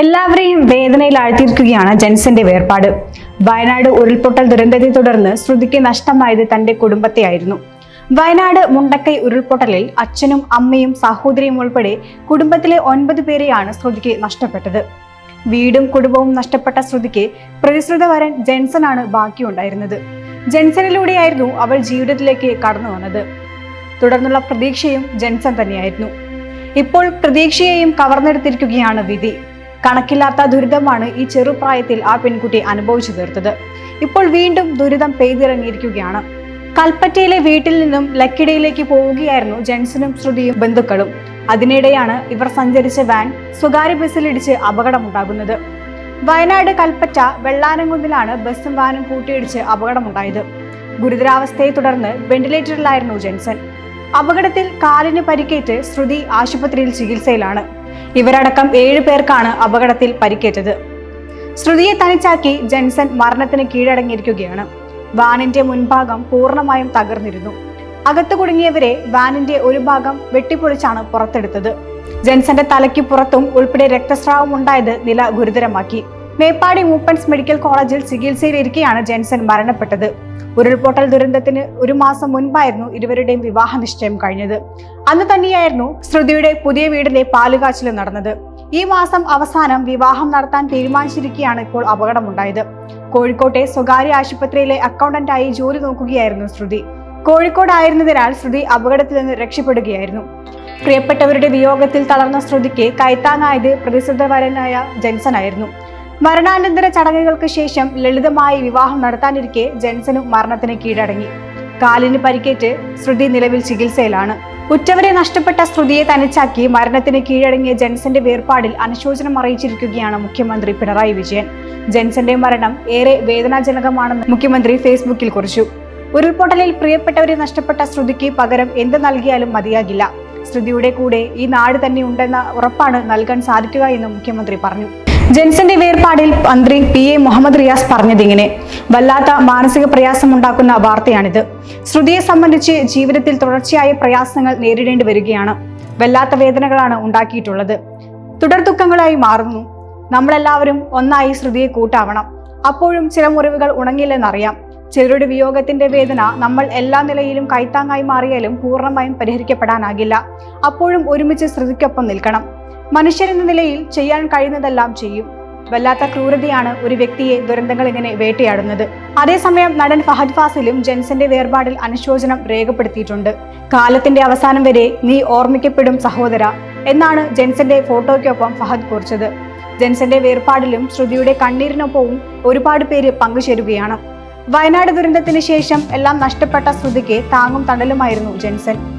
എല്ലാവരെയും വേദനയിൽ ആഴ്ത്തിയിരിക്കുകയാണ് ജെൻസിന്റെ വേർപാട്. വയനാട് ഉരുൾപൊട്ടൽ ദുരന്തത്തെ തുടർന്ന് ശ്രുതിക്ക് നഷ്ടമായത് തന്റെ കുടുംബത്തെയായിരുന്നു. വയനാട് മുണ്ടക്കൈ ഉരുൾപൊട്ടലിൽ അച്ഛനും അമ്മയും സഹോദരിയും ഉൾപ്പെടെ കുടുംബത്തിലെ ഒൻപത് പേരെയാണ് ശ്രുതിക്ക് നഷ്ടപ്പെട്ടത്. വീടും കുടുംബവും നഷ്ടപ്പെട്ട ശ്രുതിക്ക് പ്രതിശ്രുത വരൻ ജെൻസനാണ് ബാക്കിയുണ്ടായിരുന്നത്. ജെൻസനിലൂടെയായിരുന്നു അവൾ ജീവിതത്തിലേക്ക് കടന്നു വന്നത്. തുടർന്നുള്ള പ്രതീക്ഷയും ജെൻസൺ തന്നെയായിരുന്നു. ഇപ്പോൾ പ്രതീക്ഷയെയും കവർന്നെടുത്തിരിക്കുകയാണ് വിധി. കണക്കില്ലാത്ത ദുരിതമാണ് ഈ ചെറുപ്രായത്തിൽ ആ പെൺകുട്ടി അനുഭവിച്ചു തീർത്തത്. ഇപ്പോൾ വീണ്ടും ദുരിതം പെയ്തിറങ്ങിയിരിക്കുകയാണ്. കൽപ്പറ്റയിലെ വീട്ടിൽ നിന്നും ലക്കിടയിലേക്ക് പോവുകയായിരുന്നു ജെൻസനും ശ്രുതിയും ബന്ധുക്കളും. അതിനിടെയാണ് ഇവർ സഞ്ചരിച്ച വാൻ സ്വകാര്യ ബസ്സിലിടിച്ച് അപകടമുണ്ടാകുന്നത്. വയനാട് കൽപ്പറ്റ വെള്ളാനംകുന്നിലാണ് ബസ്സും വാനും കൂട്ടിയിടിച്ച് അപകടമുണ്ടായത്. ഗുരുതരാവസ്ഥയെ തുടർന്ന് വെന്റിലേറ്ററിലായിരുന്നു ജെൻസൺ. അപകടത്തിൽ കാലിന് പരിക്കേറ്റ് ശ്രുതി ആശുപത്രിയിൽ ചികിത്സയിലാണ്. ഇവരടക്കം ഏഴു പേർക്കാണ് അപകടത്തിൽ പരിക്കേറ്റത്. ശ്രുതിയെ തനിച്ചാക്കി ജെൻസൺ മരണത്തിന് കീഴടങ്ങിയിരിക്കുകയാണ്. വാനിന്റെ മുൻഭാഗം പൂർണമായും തകർന്നിരുന്നു. അകത്തു കുടുങ്ങിയവരെ വാനിന്റെ ഒരു ഭാഗം വെട്ടിപ്പൊളിച്ചാണ് പുറത്തെടുത്തത്. ജെൻസന്റെ തലയ്ക്ക് പുറത്തും ഉൾപ്പെടെ രക്തസ്രാവം ഉണ്ടായത് നില ഗുരുതരമാക്കി. മേപ്പാടി മൂപ്പൻസ് മെഡിക്കൽ കോളേജിൽ ചികിത്സയിലിരിക്കെയാണ് ജെൻസൺ മരണപ്പെട്ടത്. ഉരുൾപൊട്ടൽ ദുരന്തത്തിന് ഒരു മാസം മുൻപായിരുന്നു ഇരുവരുടെയും വിവാഹ നിശ്ചയം കഴിഞ്ഞത്. അന്ന് തന്നെയായിരുന്നു ശ്രുതിയുടെ പുതിയ വീടിന്റെ പാലുകാച്ചിൽ നടന്നത്. ഈ മാസം അവസാനം വിവാഹം നടത്താൻ തീരുമാനിച്ചിരിക്കുകയാണ് ഇപ്പോൾ അപകടമുണ്ടായത്. കോഴിക്കോട്ടെ സ്വകാര്യ ആശുപത്രിയിലെ അക്കൗണ്ടന്റായി ജോലി നോക്കുകയായിരുന്നു ശ്രുതി. കോഴിക്കോടായിരുന്നതിനാൽ ശ്രുതി അപകടത്തിൽ നിന്ന് രക്ഷപ്പെടുകയായിരുന്നു. പ്രിയപ്പെട്ടവരുടെ വിയോഗത്തിൽ തളർന്ന ശ്രുതിക്ക് കൈത്താങ്ങായത് പ്രതിസന്ധവരനായ ജെൻസൺ ആയിരുന്നു. മരണാനന്തര ചടങ്ങുകൾക്ക് ശേഷം ലളിതമായി വിവാഹം നടത്താനിരിക്കെ ജെൻസനും മരണത്തിന് കീഴടങ്ങി. കാലിന് പരിക്കേറ്റ് ശ്രുതി നിലവിൽ ചികിത്സയിലാണ്. ഉറ്റവരെ നഷ്ടപ്പെട്ട ശ്രുതിയെ തനിച്ചാക്കി മരണത്തിന് കീഴടങ്ങിയ ജെൻസന്റെ വേർപാടിൽ അനുശോചനം അറിയിച്ചിരിക്കുകയാണ് മുഖ്യമന്ത്രി പിണറായി വിജയൻ. ജെൻസന്റെ മരണം ഏറെ വേദനാജനകമാണെന്ന് മുഖ്യമന്ത്രി ഫേസ്ബുക്കിൽ കുറിച്ചു. ഉരുൾപൊട്ടലിൽ പ്രിയപ്പെട്ടവരെ നഷ്ടപ്പെട്ട ശ്രുതിക്ക് പകരം എന്ത് നൽകിയാലും മതിയാകില്ല. ശ്രുതിയുടെ കൂടെ ഈ നാട് തന്നെ ഉണ്ടെന്ന ഉറപ്പാണ് നൽകാൻ സാധിക്കുക എന്നും മുഖ്യമന്ത്രി പറഞ്ഞു. ജെൻസന്റെ വേർപാടിൽ മന്ത്രി പി എ മുഹമ്മദ് റിയാസ് പറഞ്ഞതിങ്ങനെ വല്ലാത്ത മാനസിക പ്രയാസം ഉണ്ടാക്കുന്ന വാർത്തയാണിത്. ശ്രുതിയെ സംബന്ധിച്ച് ജീവിതത്തിൽ തുടർച്ചയായ പ്രയാസങ്ങൾ നേരിടേണ്ടി വരികയാണ്. വല്ലാത്ത വേദനകളാണ് ഉണ്ടാക്കിയിട്ടുള്ളത്. തുടർ ദുഃഖങ്ങളായി മാറുന്നു. നമ്മളെല്ലാവരും ഒന്നായി ശ്രുതിയെ കൂട്ടാവണം. അപ്പോഴും ചില മുറിവുകൾ ഉണങ്ങില്ലെന്നറിയാം. ചിലരുടെ വിയോഗത്തിന്റെ വേദന നമ്മൾ എല്ലാ നിലയിലും കൈത്താങ്ങായി മാറിയാലും പൂർണമായും പരിഹരിക്കപ്പെടാനാകില്ല. അപ്പോഴും ഒരുമിച്ച് ശ്രുതിക്കൊപ്പം നിൽക്കണം. മനുഷ്യരെന്ന നിലയിൽ ചെയ്യാൻ കഴിയുന്നതെല്ലാം ചെയ്യും. വല്ലാത്ത ക്രൂരതയാണ് ഒരു വ്യക്തിയെ ദുരന്തങ്ങൾ ഇങ്ങനെ വേട്ടയാടുന്നത്. അതേസമയം നടൻ ഫഹദ് ഫാസിലും ജെൻസന്റെ വേർപാടിൽ അനുശോചനം രേഖപ്പെടുത്തിയിട്ടുണ്ട്. കാലത്തിന്റെ അവസാനം വരെ നീ ഓർമ്മിക്കപ്പെടും സഹോദര എന്നാണ് ജെൻസന്റെ ഫോട്ടോയ്ക്കൊപ്പം ഫഹദ് കുറിച്ചത്. ജെൻസന്റെ വേർപാടിലും ശ്രുതിയുടെ കണ്ണീരിനൊപ്പവും ഒരുപാട് പേര് പങ്കുചേരുകയാണ്. വയനാട് ദുരന്തത്തിന് ശേഷം എല്ലാം നഷ്ടപ്പെട്ട ശ്രുതിക്ക് താങ്ങും തണലുമായിരുന്നു ജെൻസൻ.